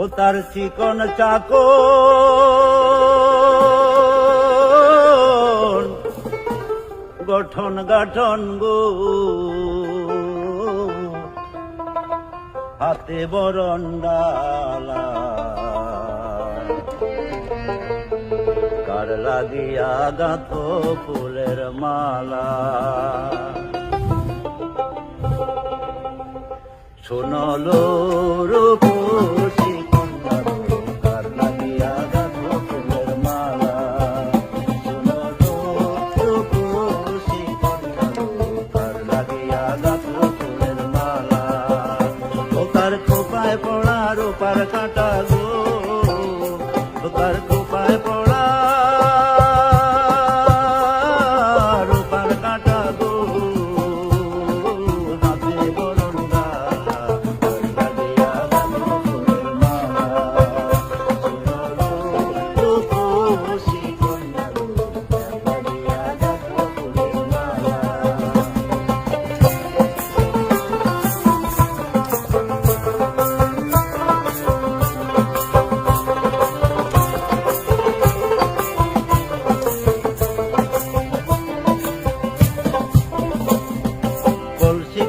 ও তার চিকন চাকো। গঠন গাঠন গো। হাতে বরণডালা কার লাগিয়া গাথ ফুলের মালা। শোনলো রূপসী ও কার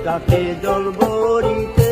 তাতে জল বরিতে